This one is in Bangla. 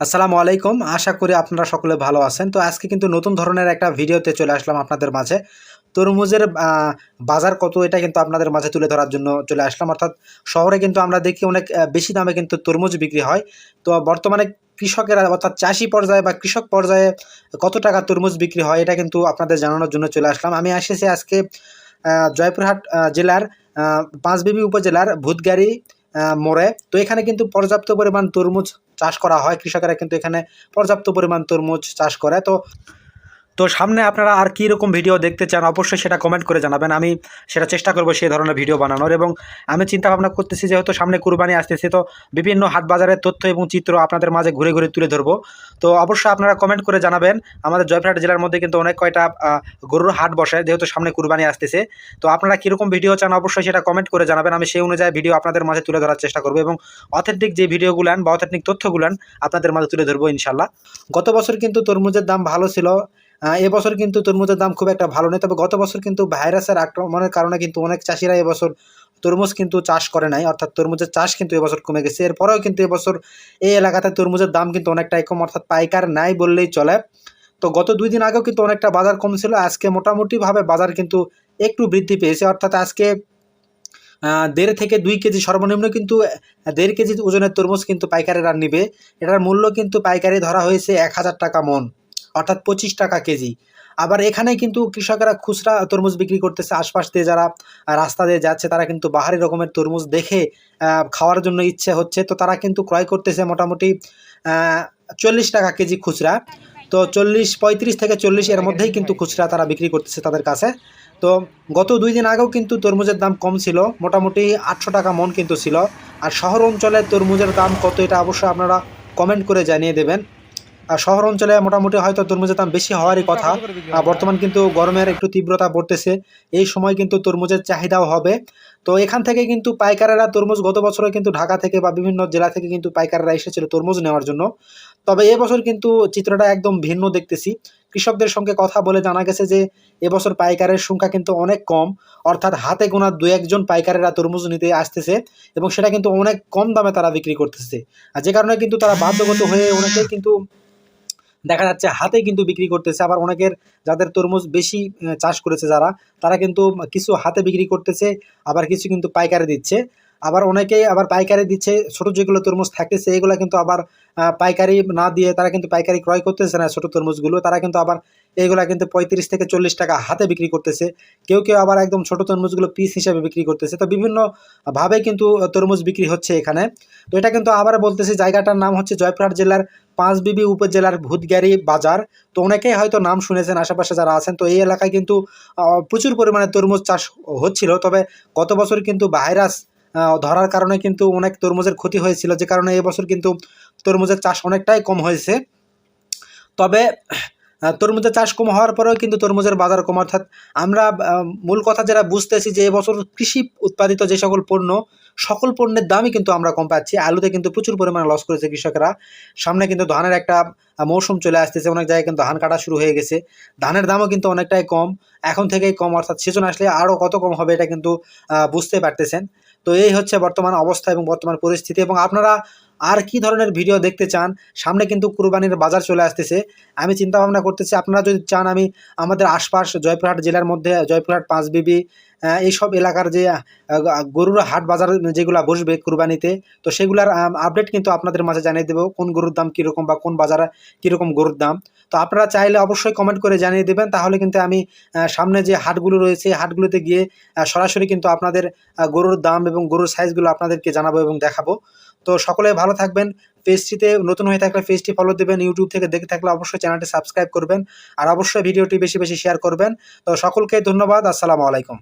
আসসালামু আলাইকুম। আশা করি আপনারা সকলে ভালো আছেন। তো আজকে কিন্তু নতুন ধরনের একটা ভিডিওতে চলে আসলাম আপনাদের মাঝে। তরমুজের বাজার কত এটা কিন্তু আপনাদের মাঝে তুলে ধরার জন্য চলে আসলাম। অর্থাৎ শহরে কিন্তু আমরা দেখি অনেক বেশি দামে কিন্তু তরমুজ বিক্রি হয়। তো বর্তমানে কৃষকেরা, অর্থাৎ চাষি পর্যায়ে বা কৃষক পর্যায়ে কত টাকা তরমুজ বিক্রি হয় এটা কিন্তু আপনাদের জানানোর জন্য চলে আসলাম। আমি এসেছি আজকে জয়পুরহাট জেলার পাঁচবিবি উপজেলার ভূতগাড়ি মোড়ে তো এখানে কিন্তু পর্যাপ্ত পরিমাণ তরমুজ চাষ করা হয়। কৃষকেরা কিন্তু এখানে পর্যাপ্ত পরিমাণ তরমুজ চাষ করে। তো তো সামনে আপনারা আর কী রকম ভিডিও দেখতে চান, অবশ্যই সেটা কমেন্ট করে জানাবেন। আমি সেটা চেষ্টা করব সেই ধরনের ভিডিও বানানোর এবং আমি চিন্তা ভাবনা করতেছি যেহেতু সামনে কুরবানি আসতেছে, তো বিভিন্ন হাট বাজারের তথ্য এবং চিত্র আপনাদের মাঝে ঘুরে ঘুরে তুলে ধরবো। তো অবশ্যই আপনারা কমেন্ট করে জানাবেন। আমাদের জয়পুরহাট জেলার মধ্যে কিন্তু অনেক কয়টা গরুর হাট বসে যেহেতু সামনে কুরবানি আসতেছে। তো আপনারা কীরকম ভিডিও চান অবশ্যই সেটা কমেন্ট করে জানাবেন। আমি সেই অনুযায়ী ভিডিও আপনাদের মাঝে তুলে ধরার চেষ্টা করব এবং অথেন্টিক যে ভিডিওগুলান বা অথেন্টিক তথ্যগুলান আপনাদের মাঝে তুলে ধরবো ইনশাল্লাহ গত বছর কিন্তু তরমুজের দাম ভালো ছিল। এবছর কিন্তু তরমুজের দাম খুব একটা ভালো নেই। তবে গত বছর কিন্তু ভাইরাসের আক্রমণের কারণে কিন্তু অনেক চাষিরা এবছর তরমুজ কিন্তু চাষ করে নাই। অর্থাৎ তরমুজের চাষ কিন্তু এবছর কমে গেছে। এরপরেও কিন্তু এবছর এই এলাকাতে তরমুজের দাম কিন্তু অনেকটাই কম, অর্থাৎ পাইকার নাই বললেই চলে। তো গত দুই দিন আগেও কিন্তু অনেকটা বাজার কম ছিল আজকে মোটামুটিভাবে বাজার কিন্তু একটু বৃদ্ধি পেয়েছে। অর্থাৎ আজকে দেড় থেকে দুই কেজি সর্বনিম্ন কিন্তু, দেড় কেজি ওজনের তরমুজ কিন্তু পাইকারেরা নিবে। এটার মূল্য কিন্তু পাইকারি ধরা হয়েছে এক হাজার টাকা মন। অর্থাৎ পঁচিশ টাকা কেজি। আবার এখানে কিন্তু কৃষকেরা খুচরা তরমুজ বিক্রি করতেছে। আশপাশ দিয়ে যারা রাস্তা দিয়ে যাচ্ছে, তারা কিন্তু বাহারি রকমের তরমুজ দেখে খাওয়ার জন্য ইচ্ছে হচ্ছে। তো তারা কিন্তু ক্রয় করতেছে মোটামুটি চল্লিশ টাকা কেজি খুচরা। তো চল্লিশ, পঁয়ত্রিশ থেকে চল্লিশ এর মধ্যেই কিন্তু খুচরা তারা বিক্রি করতেছে তাদের কাছে। তো গত দুই দিন আগেও কিন্তু তরমুজের দাম কম ছিল। মোটামুটি আটশো টাকা মন কিন্তু ছিল। আর শহর অঞ্চলে তরমুজের দাম কত, এটা অবশ্যই আপনারা কমেন্ট করে জানিয়ে দেবেন। শহর অঞ্চলে মোটামুটি হয়তো তরমুজের দাম বেশি হওয়ারই কথা। বর্তমান কিন্তু গরমের একটু তীব্রতা পড়তেছে। এই সময় কিন্তু তরমুজের চাহিদাও হবে। তো এখান থেকে কিন্তু পাইকারেরা তরমুজ গত বছরে কিন্তু ঢাকা থেকে বা বিভিন্ন জেলা থেকে কিন্তু পাইকাররা এসেছিল তরমুজ নেওয়ার জন্য। তবে এবছর কিন্তু চিত্রটা একদম ভিন্ন দেখতেছি। কৃষকদের সঙ্গে কথা বলে জানা গেছে যে এবছর পাইকারের সংখ্যা কিন্তু অনেক কম। অর্থাৎ হাতে গোনা দু একজন পাইকারেরা তরমুজ নিতে আসতেছে এবং সেটা কিন্তু অনেক কম দামে তারা বিক্রি করতেছে। আর যে কারণে কিন্তু তারা বাধ্যগত হয়ে অনেকেই কিন্তু দেখা যাচ্ছে হাতে কিন্তু বিক্রি করতেছে। আবার অনেকের যাদের তরমুজ বেশি চাষ করেছে যারা, তারা কিন্তু কিছু হাতে বিক্রি করতেছে, আবার কিছু কিন্তু পাইকারি দিচ্ছে। আবার অনেকেই আবার পাইকারি দিচ্ছে, ছোট যেগুলো তরমুজ থাকতেছে, এগুলো কিন্তু আবার পাইকারি না দিয়ে তারা কিন্তু পাইকারি ক্রয় করতেছে না ছোট তরমুজগুলো। তারা কিন্তু আবার এইগুলা কিন্তু পঁয়ত্রিশ থেকে চল্লিশ টাকা হাতে বিক্রি করতেছে। কেউ কেউ আবার একদম ছোট তরমুজগুলো পিস হিসেবে বিক্রি করতেছে। তো বিভিন্ন ভাবে কিন্তু তরমুজ বিক্রি হচ্ছে এখানে। তো এটা কিন্তু আবার বলতেছে, জায়গাটার নাম হচ্ছে জয়পুরহাট জেলার পাঁচবিবি উপজেলার ভূতগ্যারি বাজার। তো অনেকেই হয়তো নাম শুনেছেন, আশেপাশে যারা আছেন, তো এই এলাকায় কিন্তু প্রচুর পরিমাণে তরমুজ চাষ হচ্ছিল। তবে গত বছর কিন্তু ভাইরাস ধরার কারণে কিন্তু অনেক তরমুজের ক্ষতি হয়েছিল, যে কারণে এবছর কিন্তু তরমুজের চাষ অনেকটাই কম হয়েছে। তবে তরমুজের চাষ কম হওয়ার পরেও কিন্তু তরমুজের বাজার কম। অর্থাৎ আমরা মূল কথা যেটা বুঝতেছি যে এবছর কৃষি উৎপাদিত যে সকল পণ্য, সকল পণ্যের দামই কিন্তু আমরা কম পাচ্ছি। আলুতে কিন্তু প্রচুর পরিমাণে লস করেছে কৃষকরা। সামনে কিন্তু ধানের একটা মৌসুম চলে আসতেছে, অনেক জায়গায় কিন্তু ধান কাটা শুরু হয়ে গেছে। ধানের দামও কিন্তু অনেকটাই কম, এখন থেকেই কম। অর্থাৎ সিজন আসলে আরও কত কম হবে এটা কিন্তু বুঝতে পারতেছেন। তো এই হচ্ছে বর্তমান অবস্থা এবং বর্তমান পরিস্থিতি। এবং আপনারা আর কি ধরনের ভিডিও দেখতে চান? সামনে কিন্তু কুরবানির বাজার চলে আসতেছে। আমি চিন্তা ভাবনা করতেছি, আপনারা যদি চান আমি আমাদের আশপাশ জয়পুরহাট জেলার মধ্যে, জয়পুরহাট পাঁচবিবি এইসব এলাকার যে গরুর হাট বাজার যেগুলো বসবে কুরবানিতে, তো সেগুলার আপডেট কিন্তু আপনাদের মাঝে জানিয়ে দেবো, কোন গরুর দাম কীরকম বা কোন বাজারে কীরকম গরুর দাম। তো আপনারা চাইলে অবশ্যই কমেন্ট করে জানিয়ে দেবেন, তাহলে কিন্তু আমি সামনে যে হাটগুলো রয়েছে হাটগুলোতে গিয়ে সরাসরি কিন্তু আপনাদের গরুর দাম এবং গরুর সাইজগুলো আপনাদেরকে জানাব এবং দেখাবো। তো সকলে ভালো থাকবেন। পেজটিতে নতুন হয়ে থাকলে পেজটি ফলো দেবেন ইউটিউব থেকে দেখে থাকলে অবশ্যই চ্যানেলটি সাবস্ক্রাইব করবেন। আর অবশ্যই ভিডিওটি বেশি বেশি শেয়ার করবেন। তো সকলকে ধন্যবাদ, আসসালামু আলাইকুম।